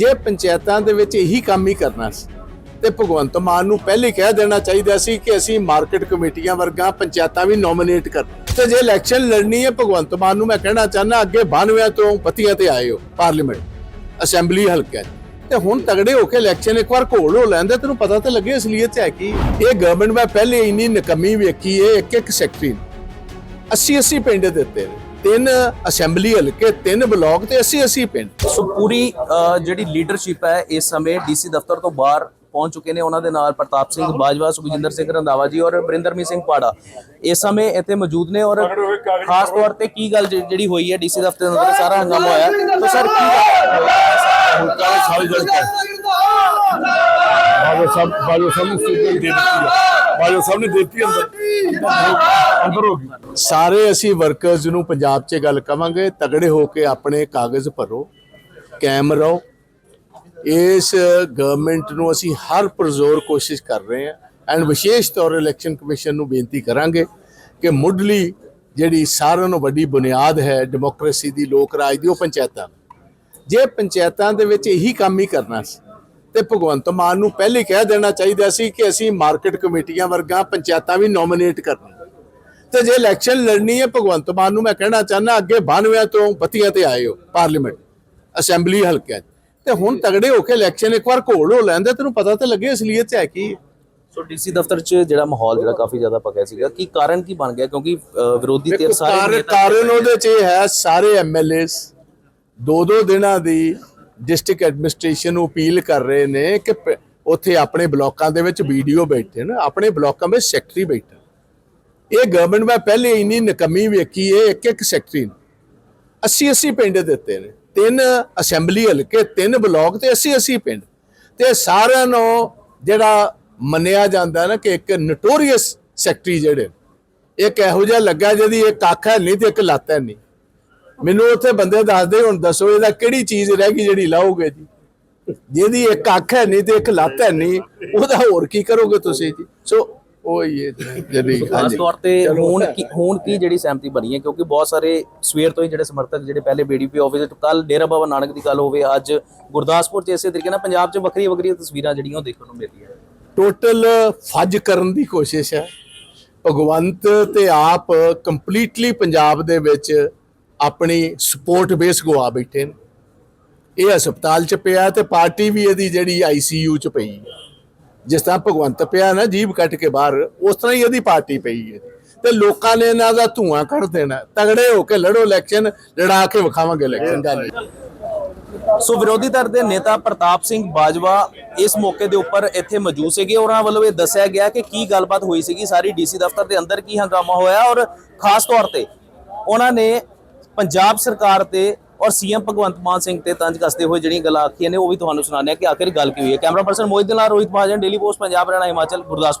ਜੇ ਪੰਚਾਇਤਾਂ ਦੇ ਵਿੱਚ ਇਹੀ ਕੰਮ ਹੀ ਕਰਨਾ ਸੀ, ਤੇ ਭਗਵੰਤ ਮਾਨ ਨੂੰ ਪਹਿਲੇ ਕਹਿ ਦੇਣਾ ਚਾਹੀਦਾ ਸੀ ਕਿ ਅਸੀਂ ਮਾਰਕੀਟ ਕਮੇਟੀਆਂ ਵਰਗਾ ਪੰਚਾਇਤਾਂ ਵੀ ਨੋਮੀਨੇਟ ਕਰ ਤੇ ਜੇ ਇਲੈਕਸ਼ਨ ਲੜਨੀ ਹੈ, ਭਗਵੰਤ ਮਾਨ ਨੂੰ ਮੈਂ ਕਹਿਣਾ ਚਾਹੁੰਦਾ, ਅੱਗੇ 92 ਤੋਂ ਪਤੀਆਂ ਤੇ ਆਏ ਹੋ ਪਾਰਲੀਮੈਂਟ ਅਸੈਂਬਲੀ ਹਲਕੇ 'ਚ। ਤੇ ਹੁਣ ਤਗੜੇ ਹੋ ਕੇ ਇਲੈਕਸ਼ਨ ਇੱਕ ਵਾਰ ਘੋਲ ਹੋ ਲੈਂਦੇ, ਤੈਨੂੰ ਪਤਾ ਤੇ ਲੱਗੇ ਅਸਲੀਅਤ ਹੈ ਕੀ। ਇਹ ਗਵਰਨਮੈਂਟ ਮੈਂ ਪਹਿਲੇ ਇੰਨੀ ਨਕਮੀ ਵੇਖੀ ਹੈ ਇੱਕ ਇੱਕ ਸੈਕਟਰੀ 80 80 ਪਿੰਡ ਦਿੱਤੇ ਨੇ। ਤਿੰਨ ਅਸੈਂਬਲੀ ਹਲਕੇ ਤਿੰਨ ਬਲਾਕ ਤੇ 80 80 ਪਿੰਡ। ਸੋ ਪੂਰੀ ਜਿਹੜੀ ਲੀਡਰਸ਼ਿਪ ਹੈ ਇਸ ਸਮੇਂ ਡੀਸੀ ਦਫ਼ਤਰ ਤੋਂ ਬਾਹਰ ਪਹੁੰਚ ਚੁੱਕੇ ਨੇ ਉਹਨਾਂ ਦੇ ਨਾਲ ਪ੍ਰਤਾਪ ਸਿੰਘ ਬਾਜਵਾ ਸੁਖਜਿੰਦਰ ਸਿੰਘ ਰੰਦਾਵਾ ਜੀ ਔਰ ਬਰਿੰਦਰਮੀ ਸਿੰਘ ਪਾੜਾ। ਇਸ ਸਮੇਂ ਇੱਥੇ ਮੌਜੂਦ ਨੇ ਔਰ ਖਾਸ ਤੌਰ ਤੇ ਕੀ ਗੱਲ ਜਿਹੜੀ ਹੋਈ ਹੈ ਡੀਸੀ ਦਫ਼ਤਰ ਦੇ ਅੰਦਰ ਸਾਰਾ ਹੰਗਾਮਾ ਹੋਇਆ। ਤਾਂ ਸਰ ਕੀ ਹੁਕਾ ਸਾਹਿਬ ਬਾਜਵਾ ਸਾਹਿਬ ਨੇ ਸਟੇਟਮੈਂਟ ਅੰਦਰ। ਸਾਰੇ ਅਸੀਂ ਵਰਕਰਸ ਨੂੰ ਪੰਜਾਬ 'ਚ ਗੱਲ ਕਵਾਂਗੇ, ਤਗੜੇ ਹੋ ਕੇ ਆਪਣੇ ਕਾਗਜ਼ ਭਰੋ, ਕਾਇਮ ਰਹੋ। ਇਸ ਗਵਰਨਮੈਂਟ ਨੂੰ ਅਸੀਂ ਹਰ ਪਰਜ਼ੋਰ ਕੋਸ਼ਿਸ਼ ਕਰ ਰਹੇ ਹਾਂ ਐਂਡ ਵਿਸ਼ੇਸ਼ ਤੌਰ ਇਲੈਕਸ਼ਨ ਕਮਿਸ਼ਨ ਨੂੰ ਬੇਨਤੀ ਕਰਾਂਗੇ ਕਿ ਮੁੱਢਲੀ ਜਿਹੜੀ ਸਾਰਿਆਂ ਨੂੰ ਵੱਡੀ ਬੁਨਿਆਦ ਹੈ ਡੈਮੋਕ੍ਰੇਸੀ ਦੀ, ਲੋਕ ਰਾਜ ਦੀ, ਉਹ ਪੰਚਾਇਤਾਂ ਜੇ ਪੰਚਾਇਤਾਂ ਦੇ ਵਿੱਚ ਇਹੀ ਕੰਮ ਹੀ ਕਰਨਾ ਸੀ, ਤੇ ਭਗਵੰਤ ਮਾਨ ਨੂੰ ਪਹਿਲੇ ਕਹਿ ਦੇਣਾ ਚਾਹੀਦਾ ਸੀ ਕਿ ਅਸੀਂ ਮਾਰਕੀਟ ਕਮੇਟੀਆਂ ਵਰਗਾ ਪੰਚਾਇਤਾਂ ਵੀ ਨੋਮੀਨੇਟ ਕਰਨੀ ਤੇ ਜੇ ਇਲੈਕਸ਼ਨ ਲੜਨੀ ਹੈ ਭਗਵੰਤ ਮਾਨ ਨੂੰ ਮੈਂ ਕਹਿਣਾ ਚਾਹੁੰਦਾ ਅੱਗੇ 92 ਤੋਂ ਪੱਤੀਆਂ ਤੇ ਆਏ ਹੋ ਪਾਰਲੀਮੈਂਟ ਅਸੈਂਬਲੀ ਹਲਕੇ 'ਚ। ਤੇ ਹੁਣ ਤਗੜੇ ਹੋ ਕੇ ਇਲੈਕਸ਼ਨ ਇੱਕ ਵਾਰ ਘੋਲ ਹੋ ਲੈਂਦੇ ਤੈਨੂੰ ਪਤਾ ਤੇ ਲੱਗੇ ਅਸਲੀਅਤ 'ਚ ਹੈ ਕੀ? ਸੋ ਡੀਸੀ ਦਫ਼ਤਰ 'ਚ ਜਿਹੜਾ ਮਾਹੌਲ ਜਿਹੜਾ ਕਾਫੀ ਜ਼ਿਆਦਾ ਪਕਿਆ ਸੀਗਾ ਕੀ ਕਾਰਨ ਕੀ ਬਣ ਗਿਆ? ਕਿਉਂਕਿ ਵਿਰੋਧੀ ਧਿਰ ਸਾਰੇ ਕਾਰਨ ਉਹਦੇ 'ਚ ਇਹ ਹੈ ਸਾਰੇ ਐਮਐਲਏਸ ਦੋ ਦੋ ਦਿਨਾਂ ਦੀ ਡਿਸਟ੍ਰਿਕਟ ਐਡਮਿਨਿਸਟ੍ਰੇਸ਼ਨ ਨੂੰ ਅਪੀਲ ਕਰ ਰਹੇ ਨੇ ਕਿ ਉੱਥੇ ਆਪਣੇ ਬਲਾਕਾਂ ਦੇ ਵਿੱਚ ਵੀਡੀਓ ਬੈਠੇ ਨੇ ਆਪਣੇ ਬਲਾਕਾਂ ਵਿੱਚ ਸੈਕਟਰੀ ਬੈਠੇ ਇਹ ਗਵਰਨਮੈਂਟ ਮੈਂ ਪਹਿਲੇ ਇੰਨੀ ਨਕਮੀ ਵੇਖੀ ਹੈ ਇੱਕ ਇੱਕ ਸੈਕਟਰੀ ਨੂੰ। 80 80 ਪਿੰਡ ਦਿੱਤੇ ਨੇ। ਤਿੰਨ ਅਸੈਂਬਲੀ ਹਲਕੇ, ਤਿੰਨ ਬਲਾਕ ਤੇ 80 80 ਪਿੰਡ। ਤੇ ਸਾਰਿਆਂ ਨੂੰ ਜਿਹੜਾ ਮੰਨਿਆ ਜਾਂਦਾ ਨਾ ਕਿ ਇੱਕ ਨਟੋਰੀਅਸ ਸੈਕਟਰੀ ਜਿਹੜੇ ਇੱਕ ਇਹੋ ਜਿਹਾ ਲੱਗਾ ਜਿਹਦੀ ਇੱਕ ਅੱਖ ਹੈ ਨਹੀਂ ਤੇ ਇੱਕ ਲੱਤ ਹੈ ਨਹੀਂ। ਮੈਨੂੰ ਉੱਥੇ ਬੰਦੇ ਦੱਸਦੇ ਹੁਣ ਦੱਸੋ ਇਹਦਾ ਕਿਹੜੀ ਚੀਜ਼ ਰਹਿ ਗਈ ਜਿਹੜੀ ਲਾਓਗੇ ਜੀ? ਜਿਹਦੀ ਇੱਕ ਅੱਖ ਹੈ ਨਹੀਂ ਤੇ ਇੱਕ ਲੱਤ ਹੈ ਨਹੀਂ, ਉਹਦਾ ਹੋਰ ਕੀ ਕਰੋਗੇ ਤੁਸੀਂ ਜੀ? ਸੋ ਉਹ ਹੀ ਹੈ। ਜਿਹੜੀ ਖਾਸ ਤੌਰ ਤੇ ਹੁਣ ਕੀ ਹੁਣ ਕੀ ਜਿਹੜੀ ਸਹਿਮਤੀ ਬਣੀ ਹੈ? ਕਿਉਂਕਿ ਬਹੁਤ ਸਾਰੇ ਸਵੇਰ ਤੋਂ ਹੀ ਜਿਹੜੇ ਸਮਰਥਕ ਜਿਹੜੇ ਪਹਿਲੇ ਬੀਡੀਪੀ ਆਫਿਸ ਕੱਲ ਡੇਰਾ ਬਾਬਾ ਨਾਨਕ ਦੀ ਗੱਲ ਹੋਵੇ ਅੱਜ ਗੁਰਦਾਸਪੁਰ 'ਚ ਇਸੇ ਤਰੀਕੇ ਨਾਲ ਪੰਜਾਬ 'ਚ ਵੱਖਰੀ ਵੱਖਰੀਆਂ ਤਸਵੀਰਾਂ ਜਿਹੜੀਆਂ ਉਹ ਦੇਖਣ ਨੂੰ ਮਿਲਦੀਆਂ ਟੋਟਲ ਫੱਜ ਕਰਨ ਦੀ ਕੋਸ਼ਿਸ਼ ਹੈ। ਭਗਵੰਤ ਤੇ ਆਪ ਕੰਪਲੀਟਲੀ ਪੰਜਾਬ ਦੇ ਵਿੱਚ ਆਪਣੀ ਸਪੋਰਟ ਬੇਸ ਗਵਾ ਬੈਠੇ ਨੇ। ਇਹ ਹਸਪਤਾਲ ਚ ਪਿਆ ਤੇ ਪਾਰਟੀ ਵੀ ਇਹਦੀ ਜਿਹੜੀ ਆਈਸੀਯੂ ਚ ਪਈ ਹੈ। ਜਿਸ ਤਰ੍ਹਾਂ ਭਗਵੰਤ ਪਿਆ ਨਾ ਜੀਬ ਕੱਟ ਕੇ ਬਾਹਰ, ਉਸ ਤਰ੍ਹਾਂ ਹੀ ਇਹਦੀ ਪਾਰਟੀ ਪਈ ਹੈ ਤੇ ਲੋਕਾਂ ਨੇ ਇਹਨਾਂ ਦਾ ਧੂਆਂ ਕੱਢ ਦੇਣਾ, ਤਗੜੇ ਹੋ ਕੇ ਲੜੋ ਇਲੈਕਸ਼ਨ ਲੜਾ ਕੇ ਵਿਖਾਵਾਂਗੇ ਇਲੈਕਸ਼ਨ ਦਾ ਸੋ ਵਿਰੋਧੀ ਧਿਰ ਦੇ ਨੇਤਾ ਪ੍ਰਤਾਪ ਸਿੰਘ ਬਾਜਵਾ ਇਸ ਮੌਕੇ ਦੇ ਉੱਪਰ ਇੱਥੇ ਮੌਜੂਦ ਸੀਗੇ। ਉਹਨਾਂ ਵੱਲੋਂ ਇਹ ਦੱਸਿਆ ਗਿਆ ਕਿ ਕੀ ਗੱਲਬਾਤ ਹੋਈ ਸੀਗੀ, ਸਾਰੀ ਡੀਸੀ ਦਫ਼ਤਰ ਦੇ ਅੰਦਰ ਕੀ ਹੰਗਾਮਾ ਹੋਇਆ ਔਰ ਖਾਸ ਤੌਰ ਤੇ ਉਹਨਾਂ ਨੇ ਪੰਜਾਬ ਸਰਕਾਰ ਤੇ ਔਰ ਸੀਐਮ ਭਗਵੰਤ ਮਾਨ ਸਿੰਘ ਤੇ ਤੰਜ ਕੱਸਦੇ ਹੋਏ ਜਿਹੜੀਆਂ ਗੱਲਾਂ ਆਖੀਆਂ ਨੇ, ਉਹ ਵੀ ਤੁਹਾਨੂੰ ਸੁਣਾਉਂਦੇ ਆ ਕਿ ਆਖਿਰ ਗੱਲ ਕੀ ਹੋਈ ਹੈ। ਕੈਮਰਾ ਪਰਸਨ ਮੋਹਿਤ ਦੇ ਨਾਲ ਰੋਹਿਤ ਮਹਾਜਨ ਡੇਲੀ ਪੋਸਟ ਪੰਜਾਬ, ਹਰਿਆਣਾ, ਹਿਮਾਚਲ, ਗੁਰਦਾਸਪੁਰ।